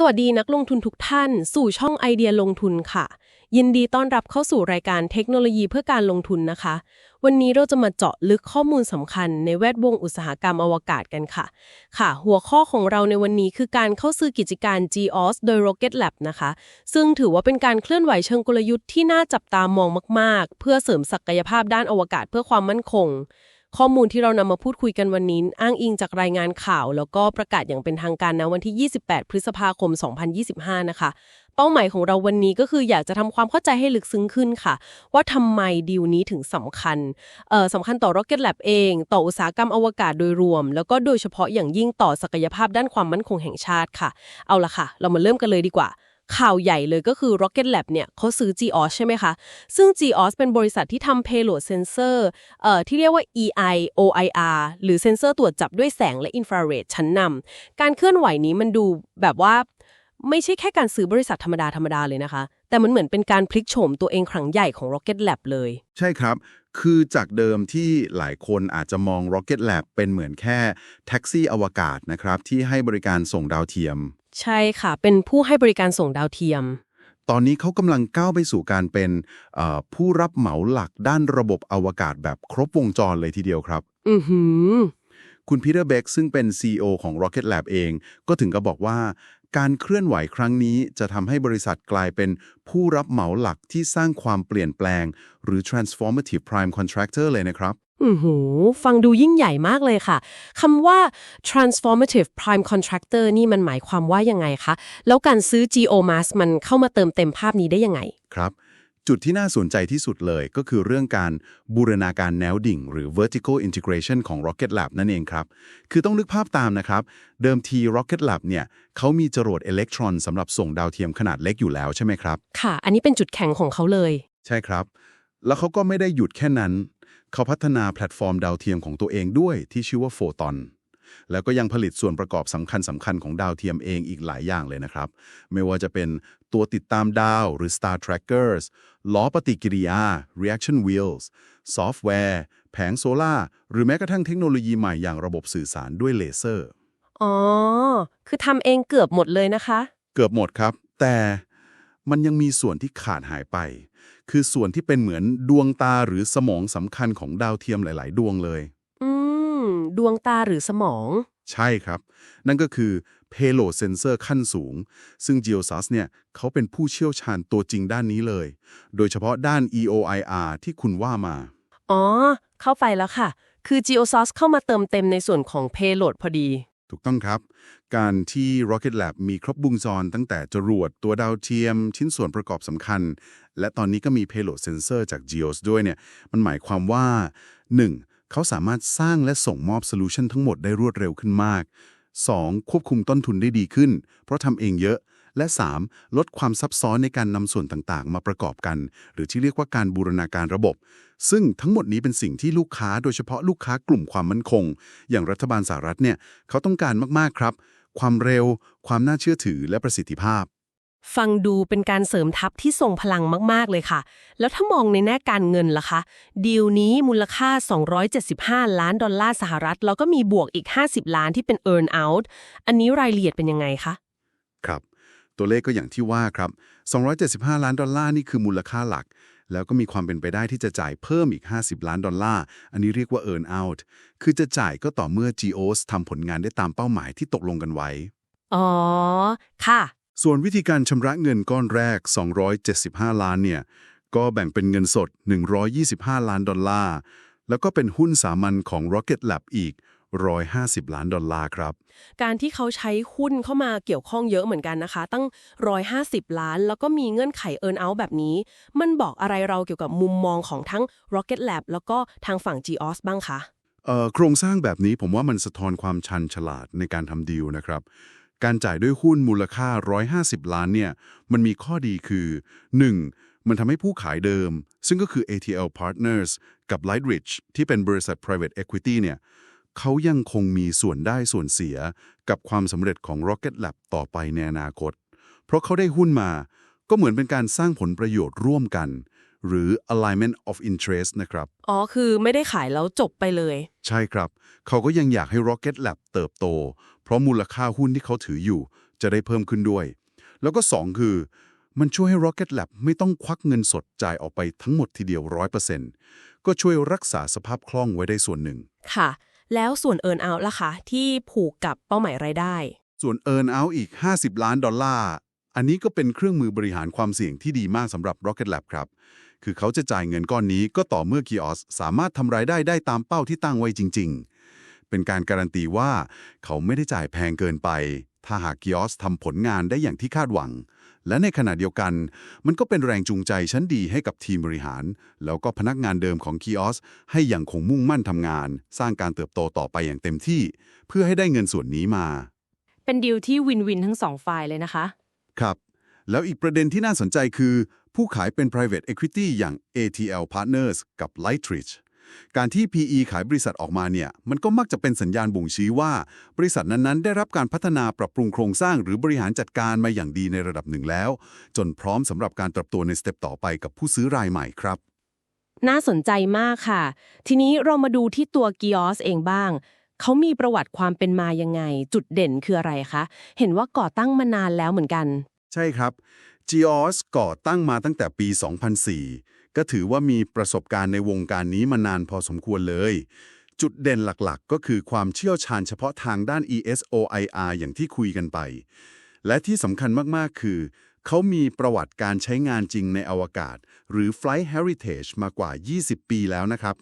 สวัสดีนักลงทุนทุกท่าน สู่ช่องไอเดียลงทุนค่ะ ยินดีต้อนรับเข้าสู่รายการเทคโนโลยีเพื่อการลงทุนนะคะ วันนี้เราจะมาเจาะลึกข้อมูลสำคัญในแวดวงอุตสาหกรรมอวกาศกันค่ะ ค่ะ หัวข้อของเราในวันนี้คือการเข้าซื้อกิจการ GEOS โดย Rocket Lab นะคะ ซึ่งถือว่าเป็นการเคลื่อนไหวเชิงกลยุทธ์ที่น่าจับตามองมาก ๆ เพื่อเสริมศักยภาพด้านอวกาศเพื่อความมั่นคง ข้อมูลที่เรานำมาพูดคุยกันวันนี้ อ้างอิงจากรายงานข่าว แล้วก็ประกาศอย่างเป็นทางการนะวันที่ 28 พฤษภาคม 2025 นะคะ เป้าหมายของเราวันนี้ก็คืออยากจะทำความเข้าใจให้ลึกซึ้งขึ้นค่ะ ว่าทำไมดีลนี้ถึงสำคัญเออสำคัญต่อ Rocket Lab เอง ต่ออุตสาหกรรมอวกาศโดยรวม แล้วก็โดยเฉพาะอย่างยิ่งต่อศักยภาพด้านความมั่นคงแห่งชาติค่ะ เอาละค่ะ เรามาเริ่มกันเลยดีกว่า ข่าวใหญ่เลยก็คือ Rocket Lab เนี่ยเขาซื้อ GOS ใช่ไหมคะ ซึ่ง GOS เป็นบริษัทที่ทำ payload sensor เอ่อที่เรียกว่า EI OIR หรือเซนเซอร์ตรวจจับด้วยแสงและอินฟราเรดชั้นนำการเคลื่อนไหวนี้มันดูแบบว่าไม่ใช่แค่การซื้อบริษัทธรรมดาธรรมดาเลยนะคะ แต่มันเหมือนเป็นการพลิกโฉมตัวเองครั้งใหญ่ของ Rocket Lab เลย ใช่ครับ คือจากเดิมที่หลายคนอาจจะมอง Rocket Lab เป็นเหมือนแค่แท็กซี่อวกาศนะครับ ที่ให้บริการส่งดาวเทียม ใช่ค่ะ เป็นผู้ให้บริการส่งดาวเทียม ตอนนี้เขากำลังก้าวไปสู่การเป็นเอ่อผู้รับเหมาหลักด้านระบบอวกาศแบบครบวงจรเลยทีเดียวครับ อือหือ คุณพีเตอร์เบ k ซึ่งเป็น CEO ของ Rocket Lab เอง ก็ถึงกับบอกว่า การเคลื่อนไหวครั้งนี้จะทำให้บริษัทกลายเป็นผู้รับเหมาหลักที่สร้างความเปลี่ยนแปลง หรือ transformative prime contractor เลยนะครับ อือหือฟังดูยิ่งใหญ่มากเลยค่ะคำว่า transformative prime contractor นี่มันหมายความว่ายังไงคะ แล้วการซื้อ GeoMass มันเข้ามาเติมเต็มภาพนี้ได้ยังไง ครับ จุดที่น่าสนใจที่สุดเลยก็คือเรื่องการบูรณาการแนวดิ่ง หรือ vertical integration ของ Rocket Lab นั่นเองครับ คือต้องนึกภาพตามนะครับ เดิมที Rocket Lab เนี่ยเขามีจรวดอิเล็กตรอนสำหรับส่งดาวเทียมขนาดเล็กอยู่แล้วใช่ไหมครับ ค่ะ อันนี้เป็นจุดแข็งของเขาเลย ใช่ครับ แล้วเขาก็ไม่ได้หยุดแค่นั้น เขาพัฒนาแพลตฟอร์มดาวเทียมของตัวเองด้วยที่ชื่อว่าโฟตอนแล้วก็ยังผลิตส่วนประกอบสำคัญสำคัญของดาวเทียมเองอีกหลายอย่างเลยนะครับ ไม่ว่าจะเป็นตัวติดตามดาวหรือ Star Trackers ล้อปฏิกิริยา reaction wheels ซอฟต์แวร์ แผงโซล่าร์หรือแม้กระทั่งเทคโนโลยีใหม่อย่างระบบสื่อสารด้วยเลเซอร์ อ๋อ คือทำเองเกือบหมดเลยนะคะ เกือบหมดครับ แต่ มันยังมีส่วนที่ขาดหายไป คือส่วนที่เป็นเหมือนดวงตาหรือสมองสำคัญของดาวเทียมหลาย ๆ ดวงเลย อืม ดวงตาหรือสมอง ใช่ครับ นั่นก็คือ payload sensor ขั้นสูง ซึ่ง GeoSAS เนี่ยเขาเป็นผู้เชี่ยวชาญตัวจริงด้านนี้เลย โดยเฉพาะด้าน EOIR ที่คุณว่ามา อ๋อ เข้าไปแล้วค่ะ คือ GeoSource เข้ามาเติมเต็มในส่วนของ payload พอดี ถูกต้องครับ การที่ Rocket Lab มีครบวงจรตั้งแต่จรวดตัวดาวเทียม ชิ้นส่วนประกอบสำคัญ และตอนนี้ก็มี payload sensor จาก GEOS ด้วยเนี่ย มันหมายความว่า 1. เขาสามารถสร้างและส่งมอบโซลูชันทั้งหมดได้รวดเร็วขึ้นมาก 2. ควบคุมต้นทุนได้ดีขึ้น เพราะทำเองเยอะ และ 3. ลดความซับซ้อนในการนำส่วนต่างๆ มาประกอบกัน หรือที่เรียกว่าการบูรณาการระบบ ซึ่งทั้งหมดนี้เป็นสิ่งที่ลูกค้าโดยเฉพาะลูกค้ากลุ่มความมั่นคง อย่างรัฐบาลสหรัฐเนี่ยเขาต้องการมากๆครับ ความเร็ว ความน่าเชื่อถือและประสิทธิภาพ ฟังดูเป็นการเสริมทัพที่ทรงพลังมาก ๆ เลยค่ะ แล้วถ้ามองในแง่การเงินล่ะคะ ดีลนี้มูลค่า 275 ล้านดอลลาร์สหรัฐ แล้วก็มีบวกอีก 50 ล้านที่เป็น earn out อันนี้รายละเอียดเป็นยังไงคะ ครับ ตัวเลขก็อย่างที่ว่าครับ 275 ล้านดอลลาร์นี่คือมูลค่าหลัก แล้วก็มีความเป็นไปได้ที่จะจ่ายเพิ่มอีก 50 ล้านดอลลาร์ อันนี้เรียกว่า earn out คือจะจ่ายก็ต่อเมื่อ GEOS ทำผลงานได้ตามเป้าหมายที่ตกลงกันไว้ อ๋อ ค่ะ ส่วนวิธีการชำระเงินก้อนแรก 275 ล้านเนี่ย ก็แบ่งเป็นเงินสด 125 ล้านดอลลาร์ แล้วก็เป็นหุ้นสามัญของ Rocket Lab อีก 150 ล้านดอลลาร์ครับ การที่เขาใช้หุ้นเข้ามาเกี่ยวข้องเยอะเหมือนกันนะคะ ตั้ง 150 ล้าน แล้วก็มีเงื่อนไข earn out แบบนี้ มันบอกอะไรเราเกี่ยวกับมุมมองของทั้ง Rocket Lab แล้วก็ทางฝั่ง GEOS บ้างคะเอ่อโครงสร้างแบบนี้ผมว่ามันสะท้อนความชันฉลาดในการทำดีลนะครับ การจ่ายด้วยหุ้นมูลค่า 150 ล้านเนี่ย มันมีข้อดีคือ 1. มันทำให้ผู้ขายเดิม ซึ่งก็คือ ATL Partners กับ Lightridge ที่เป็นบริษัท private equity เนี่ย เขายังคงมีส่วนได้ส่วนเสียกับความสำเร็จของ Rocket Lab ต่อไปในอนาคต เพราะเขาได้หุ้นมา ก็เหมือนเป็นการสร้างผลประโยชน์ร่วมกัน หรือ alignment of interest นะครับ อ๋อ คือไม่ได้ขายแล้วจบไปเลย ใช่ครับ เขาก็ยังอยากให้ Rocket Lab เติบโต เพราะมูลค่าหุ้นที่เขาถืออยู่ จะได้เพิ่มขึ้นด้วย แล้วก็ 2 คือ มันช่วยให้ Rocket Lab ไม่ต้องควักเงินสดจ่ายออกไปทั้งหมดทีเดียว 100%ก็ช่วยรักษาสภาพคล่องไว้ได้ส่วนหนึ่ง ค่ะ แล้วส่วนเอิร์นเอาล่ะคะที่ผูกกับเป้าหมายรายได้ ส่วน Earn Out อีก 50 ล้านดอลลาร์อันนี้ก็เป็นเครื่องมือบริหารความเสี่ยงที่ดีมากสำหรับ Rocket Lab ครับ คือเขาจะจ่ายเงินก้อนนี้ก็ต่อเมื่อ Kiosk สามารถทำรายได้ได้ตามเป้าที่ตั้งไว้จริง ๆ เป็นการการันตีว่าเขาไม่ได้จ่ายแพงเกินไป ถ้าหาก Kiosk ทำผลงานได้อย่างที่คาดหวัง และในขณะเดียวกัน มันก็เป็นแรงจูงใจชั้นดีให้กับทีมบริหาร แล้วก็พนักงานเดิมของ Kiosk ให้อย่างคงมุ่งมั่นทำงาน สร้างการเติบโตต่อไปอย่างเต็มที่ เพื่อให้ได้เงินส่วนนี้มา เป็นดีลที่วินวินทั้งสองฝ่ายเลยนะคะ ครับ แล้วอีกประเด็นที่น่าสนใจคือ ผู้ขายเป็น private equity อย่าง ATL Partners กับ Lightridge การที่ PE ขายบริษัทออกมาเนี่ยมันก็มักจะเป็นสัญญาณบ่งชี้ว่า บริษัทนั้นๆ ได้รับการพัฒนาปรับปรุงโครงสร้างหรือบริหารจัดการมาอย่างดีในระดับหนึ่งแล้ว จนพร้อมสำหรับการเติบโตในสเต็ปต่อไปกับผู้ซื้อรายใหม่ครับน่าสนใจมากค่ะ ทีนี้เรามาดูที่ตัวกิออสเองบ้าง เขามีประวัติความเป็นมายังไง จุดเด่นคืออะไรคะ เห็นว่าก่อตั้งมานานแล้วเหมือนกัน ใช่ครับ GEOS ก่อตั้งมาตั้งแต่ปี 2004 ก็ถือว่ามีประสบการณ์ในวงการนี้มานานพอสมควรเลย จุดเด่นหลักๆ ก็คือความเชี่ยวชาญเฉพาะทางด้าน ESOIR อย่างที่คุยกันไป และที่สำคัญมากๆ คือ เขามีประวัติการใช้งานจริงในอวกาศ หรือ Flight Heritage มากว่า 20 ปีแล้วนะครับ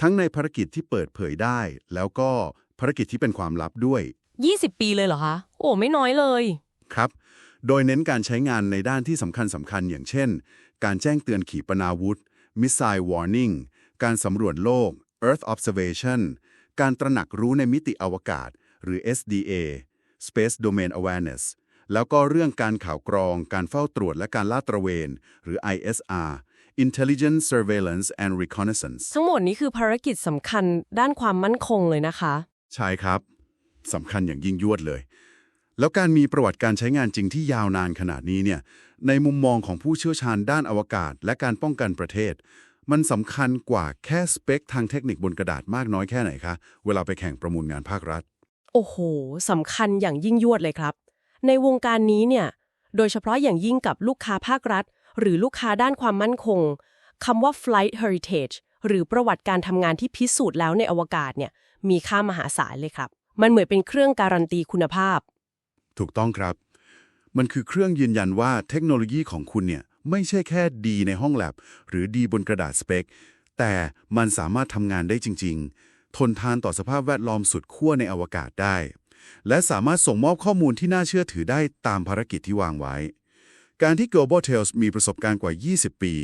ทั้งในภารกิจที่เปิดเผยได้ แล้วก็ภารกิจที่เป็นความลับด้วย 20 ปีเลยเหรอคะ โอ้ ไม่น้อยเลย ครับ โดยเน้นการใช้งานในด้านที่สำคัญสำคัญอย่างเช่น การแจ้งเตือนขีปนาวุธ Missile Warning การสำรวจโลก Earth Observation การตระหนักรู้ในมิติอวกาศ หรือ SDA Space Domain Awareness แล้วก็เรื่องการข่าวกรอง การเฝ้าตรวจและการลาดตระเวน หรือ ISR Intelligence Surveillance and Reconnaissance ทั้งหมดนี้คือภารกิจสำคัญด้านความมั่นคงเลยนะคะ ใช่ครับสำคัญอย่างยิ่งยวดเลย แล้วการมีประวัติการใช้งานจริงที่ยาวนานขนาดนี้เนี่ย ในมุมมองของผู้เชี่ยวชาญด้านอวกาศ และการป้องกันประเทศ มันสำคัญกว่าแค่สเปคทางเทคนิคบนกระดาษมากน้อยแค่ไหนคะ เวลาไปแข่งประมูลงานภาครัฐ โอ้โหสำคัญอย่างยิ่งยวดเลยครับ ในวงการนี้เนี่ย โดยเฉพาะอย่างยิ่งกับลูกค้าภาครัฐ หรือลูกค้าด้านความมั่นคงคำว่า flight heritage หรือประวัติการทำงานที่พิสูจน์แล้วในอวกาศเนี่ยมีค่ามหาศาลเลยครับ มันเหมือนเป็นเครื่องการันตีคุณภาพ ถูกต้องครับ มันคือเครื่องยืนยันว่าเทคโนโลยีของคุณเนี่ยไม่ใช่แค่ดีในห้องแลบ หรือดีบนกระดาษสเปค แต่มันสามารถทำงานได้จริง ๆ ทนทานต่อสภาพแวดล้อมสุดขั้วในอวกาศได้ และสามารถส่งมอบข้อมูลที่น่าเชื่อถือได้ตามภารกิจที่วางไว้ การที่ Global Tales มีประสบการณ์กว่า 20 ปี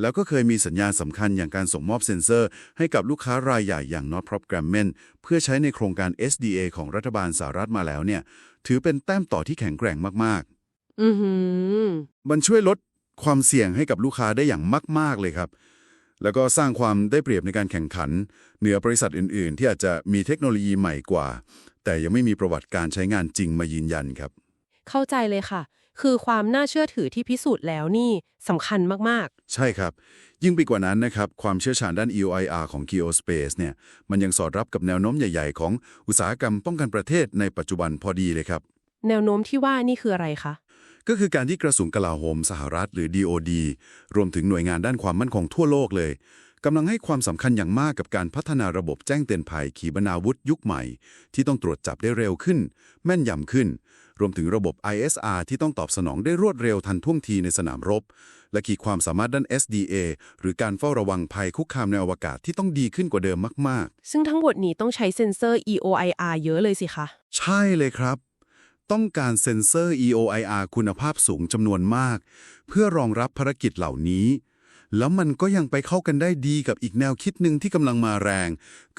แล้วก็เคยมีสัญญาณสำคัญอย่างการส่งมอบเซ็นเซอร์ ให้กับลูกค้ารายใหญ่อย่าง Northrop Grumman เพื่อใช้ในโครงการ SDA ของรัฐบาลสหรัฐมาแล้วเนี่ย ถือเป็นแต้มต่อที่แข็งแกร่งมากอือหือๆมันช่วยลดความเสี่ยงให้กับลูกค้าได้อย่างมาก ๆ เลยครับ แล้วก็สร้างความได้เปรียบในการแข่งขัน เหนือบริษัทอื่น ๆ ที่อาจจะมีเทคโนโลยีใหม่กว่า แต่ยังไม่มีประวัติการใช้งานจริงมายืนยันครับ เข้าใจเลยค่ะ คือความน่าเชื่อถือที่พิสูจน์แล้วนี่สำคัญมากใช่ครับ ยิ่งไปกว่านั้นนะครับ ความเชี่ยวชาญด้าน EOIR ของ Geospace เนี่ย มันยังสอดรับกับแนวโน้มใหญ่ๆ ของอุตสาหกรรมป้องกันประเทศในปัจจุบันพอดีเลยครับๆแนวโน้มที่ว่านี่คืออะไรคะ ก็คือการที่กระทรวงกลาโหมสหรัฐหรือ DOD รวมถึงหน่วยงานด้านความมั่นคงทั่วโลกเลยกำลังให้ความสำคัญอย่างมากกับการพัฒนาระบบแจ้งเตือนภัยขีปนาวุธยุคใหม่ ที่ต้องตรวจจับได้เร็วขึ้น แม่นยำขึ้น รวมถึงระบบ ISR ที่ต้องตอบสนองได้รวดเร็วทันท่วงทีในสนามรบ และขีดความสามารถด้าน SDA หรือการเฝ้าระวังภัยคุกคามในอวกาศที่ต้องดีขึ้นกว่าเดิมมาก ๆ ซึ่งทั้งหมดนี้ต้องใช้เซ็นเซอร์ EOIR เยอะเลยสิคะ ใช่เลยครับ ต้องการเซ็นเซอร์ EOIR คุณภาพสูงจำนวนมาก เพื่อรองรับภารกิจเหล่านี้ แล้วมันก็ยังไปเข้ากันได้ดีกับอีกแนวคิดหนึ่งที่กำลังมาแรง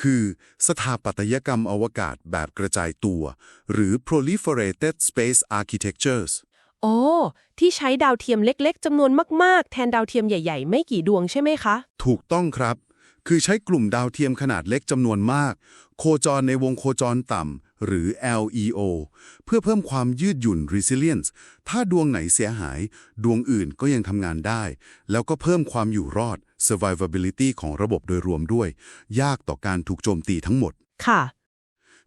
คือสถาปัตยกรรมอวกาศแบบกระจายตัว หรือ proliferated space architectures โอ้ที่ใช้ดาวเทียมเล็ก ๆจำนวนมาก ๆ แทนดาวเทียมใหญ่ ๆ ไม่กี่ดวงใช่ไหมคะ ถูกต้องครับ คือใช้กลุ่มดาวเทียมขนาดเล็กจำนวนมาก โคจรในวงโคจรต่ำ หรือ LEO เพื่อเพิ่มความยืดหยุ่น resilience ถ้าดวงไหนเสียหาย ดวงอื่นก็ยังทำงานได้ แล้วก็เพิ่มความอยู่รอด survivability ของระบบโดยรวมด้วย ยากต่อการถูกโจมตีทั้งหมด ค่ะ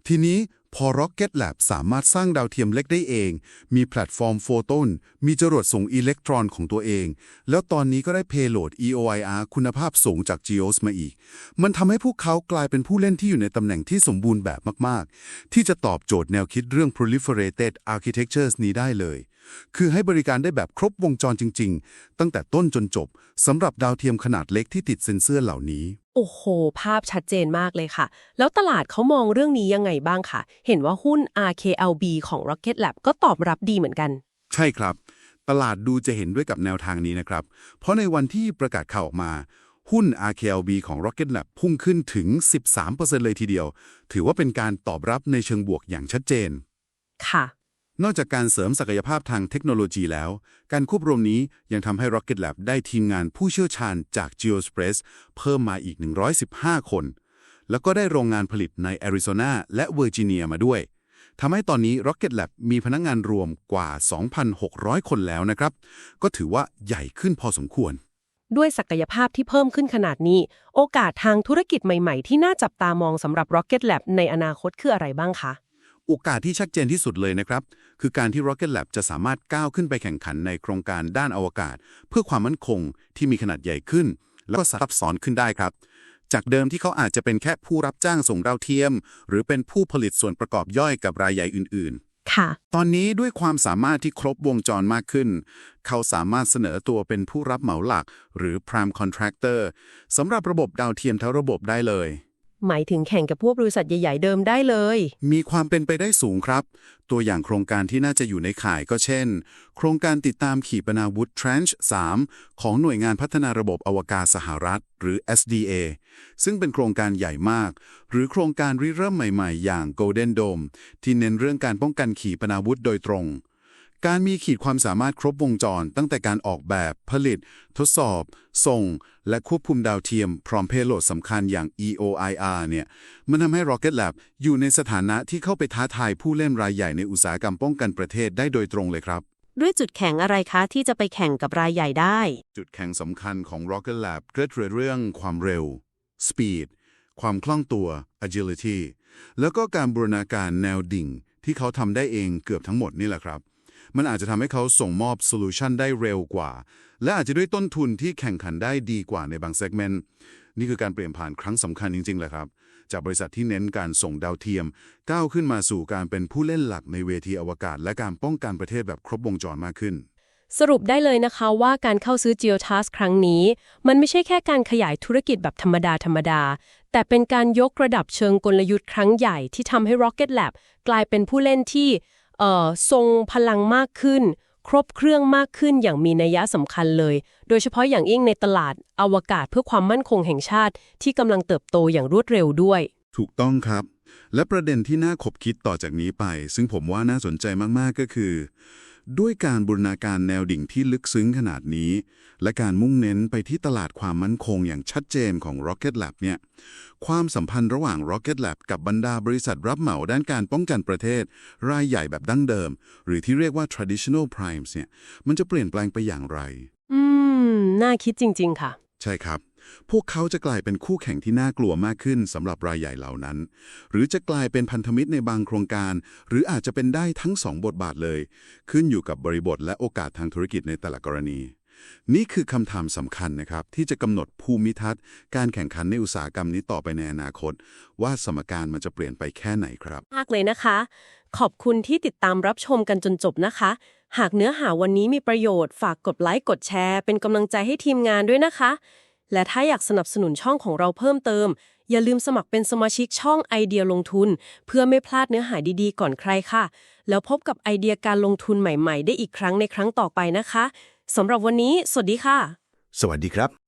ทีนี้ พอ Rocket Lab สามารถสร้างดาวเทียมเล็กได้เอง มีแพลตฟอร์มโฟตอนมีจรวดส่งอิเล็กตรอนของตัวเอง แล้วตอนนี้ก็ได้เพย์โหลด EOIR คุณภาพสูงจาก GEOS มาอีก มันทำให้พวกเขากลายเป็นผู้เล่นที่อยู่ในตำแหน่งที่สมบูรณ์แบบมาก ๆ ที่จะตอบโจทย์แนวคิดเรื่อง proliferated architectures นี้ได้เลย คือให้บริการได้แบบครบวงจรจริง ๆ ตั้งแต่ต้นจนจบสำหรับดาวเทียมขนาดเล็กที่ติดเซ็นเซอร์เหล่านี้ โอ้โห ภาพชัดเจนมากเลยค่ะ แล้วตลาดเขามองเรื่องนี้ยังไงบ้างคะเห็นว่าหุ้น RKLB ของ Rocket Lab ก็ตอบรับดีเหมือนกัน ใช่ครับ ตลาดดูจะเห็นด้วยกับแนวทางนี้นะครับ เพราะในวันที่ประกาศข่าวออกมา หุ้น RKLB ของ Rocket Lab พุ่งขึ้นถึง 13%เลยทีเดียว ถือว่าเป็นการตอบรับในเชิงบวกอย่างชัดเจน ค่ะ นอกจากการเสริมศักยภาพทางเทคโนโลยีแล้ว การควบรวมนี้ยังทำให้ Rocket Lab ได้ทีมงานผู้เชี่ยวชาญจาก Geospace เพิ่มมาอีก 115 คน แล้วก็ได้โรงงานผลิตในแอริโซนาและเวอร์จิเนียมาด้วยทำให้ตอนนี้ Rocket Lab มีพนักงงานรวมกว่า 2,600 คนแล้วนะครับ ก็ถือว่าใหญ่ขึ้นพอสมควร ด้วยศักยภาพที่เพิ่มขึ้นขนาดนี้ โอกาสทางธุรกิจใหม่ ๆ ที่น่าจับตามองสำหรับ Rocket Lab ในอนาคตคืออะไรบ้างคะ โอกาสที่ชัดเจนที่สุดเลยนะครับ คือการที่ Rocket Lab จะสามารถก้าวขึ้นไปแข่งขันในโครงการด้านอวกาศ เพื่อความมั่นคงที่มีขนาดใหญ่ขึ้น แล้วก็ซับซ้อนขึ้นได้ครับ จากเดิมที่เขาอาจจะเป็นแค่ผู้รับจ้างส่งดาวเทียม หรือเป็นผู้ผลิตส่วนประกอบย่อยกับรายใหญ่อื่นๆ ค่ะ ตอนนี้ด้วยความสามารถที่ครบวงจรมากขึ้น เขาสามารถเสนอตัวเป็นผู้รับเหมาหลัก หรือ prime contractor สำหรับระบบดาวเทียมทั้งระบบได้เลย หมายถึงแข่งกับพวกบริษัทใหญ่ ๆ เดิมได้เลย มีความเป็นไปได้สูงครับ ตัวอย่างโครงการที่น่าจะอยู่ในข่ายก็เช่น โครงการติดตามขีปนาวุธ Tranche 3ของหน่วยงานพัฒนาระบบอวกาศสหรัฐ หรือ SDA ซึ่งเป็นโครงการใหญ่มาก หรือโครงการริเริ่มใหม่ ๆ อย่าง Golden Dome ที่เน้นเรื่องการป้องกันขีปนาวุธโดยตรง การมีขีดความสามารถครบวงจร ตั้งแต่การออกแบบ ผลิต ทดสอบ ส่ง และควบคุมดาวเทียม พร้อมเพโลดสำคัญอย่าง EOIR เนี่ย มันทำให้ Rocket Lab อยู่ในสถานะที่เข้าไปท้าทายผู้เล่นรายใหญ่ในอุตสาหกรรมป้องกันประเทศได้โดยตรงเลยครับ ด้วยจุดแข็งอะไรคะที่จะไปแข่งกับรายใหญ่ได้ จุดแข็งสำคัญของ Rocket Lab เกิดเรื่องความเร็ว speed ความคล่องตัว agility แล้วก็การบูรณาการแนวดิ่ง ที่เขาทำได้เองเกือบทั้งหมดนี่แหละครับ มันอาจจะทำให้เขาส่งมอบโซลูชันได้เร็วกว่า และอาจจะด้วยต้นทุนที่แข่งขันได้ดีกว่าในบางเซกเมนต์นี่คือการเปลี่ยนผ่านครั้งสำคัญจริงๆแหละครับ จากบริษัทที่เน้นการส่งดาวเทียม ก้าวขึ้นมาสู่การเป็นผู้เล่นหลักในเวทีอวกาศ และการป้องกันประเทศแบบครบวงจรมากขึ้นสรุปได้เลยนะคะว่าการเข้าซื้อ GeoTask ครั้งนี้ มันไม่ใช่แค่การขยายธุรกิจแบบธรรมดา ธรรมดา แต่เป็นการยกระดับเชิงกลยุทธ์ครั้งใหญ่ที่ทำให้ Rocket Lab กลายเป็นผู้เล่นที่ ทรงพลังมากขึ้น ครบเครื่องมากขึ้นอย่างมีนัยสำคัญเลย โดยเฉพาะอย่างยิ่งในตลาดอวกาศเพื่อความมั่นคงแห่งชาติที่กำลังเติบโตอย่างรวดเร็วด้วย ถูกต้องครับ และประเด็นที่น่าขบคิดต่อจากนี้ไป ซึ่งผมว่าน่าสนใจมากๆก็คือ ด้วยการบูรณาการแนวดิ่งที่ลึกซึ้งขนาดนี้ และการมุ่งเน้นไปที่ตลาดความมั่นคงอย่างชัดเจนของ Rocket Lab เนี่ย ความสัมพันธ์ระหว่าง Rocket Lab กับบรรดาบริษัทรับเหมาด้านการป้องกันประเทศ รายใหญ่แบบดั้งเดิม หรือที่เรียกว่า traditional primes เนี่ย มันจะเปลี่ยนแปลงไปอย่างไร อืม น่าคิดจริง ๆ ค่ะ ใช่ครับ พวกเขาจะกลายเป็นคู่แข่งที่น่ากลัวมากขึ้นสำหรับรายใหญ่เหล่านั้น หรือจะกลายเป็นพันธมิตรในบางโครงการ หรืออาจจะเป็นได้ทั้งสองบทบาทเลย ขึ้นอยู่กับบริบทและโอกาสทางธุรกิจในแต่ละกรณี นี่คือคำถามสำคัญนะครับ ที่จะกำหนดภูมิทัศน์ การแข่งขันในอุตสาหกรรมนี้ต่อไปในอนาคต ว่าสมการมันจะเปลี่ยนไปแค่ไหนครับมากเลยนะคะ ขอบคุณที่ติดตามรับชมกันจนจบนะคะ หากเนื้อหาวันนี้มีประโยชน์ฝากกดไลค์กดแชร์ เป็นกำลังใจให้ทีมงานด้วยนะคะ และถ้าอยากสนับสนุนช่องของเราเพิ่มเติม อย่าลืมสมัครเป็นสมาชิกช่องไอเดียลงทุน เพื่อไม่พลาดเนื้อหาดีๆ ก่อนใครค่ะ แล้วพบกับไอเดียการลงทุนใหม่ๆ ได้อีกครั้งในครั้งต่อไปนะคะสำหรับวันนี้ สวัสดีค่ะ สวัสดีครับ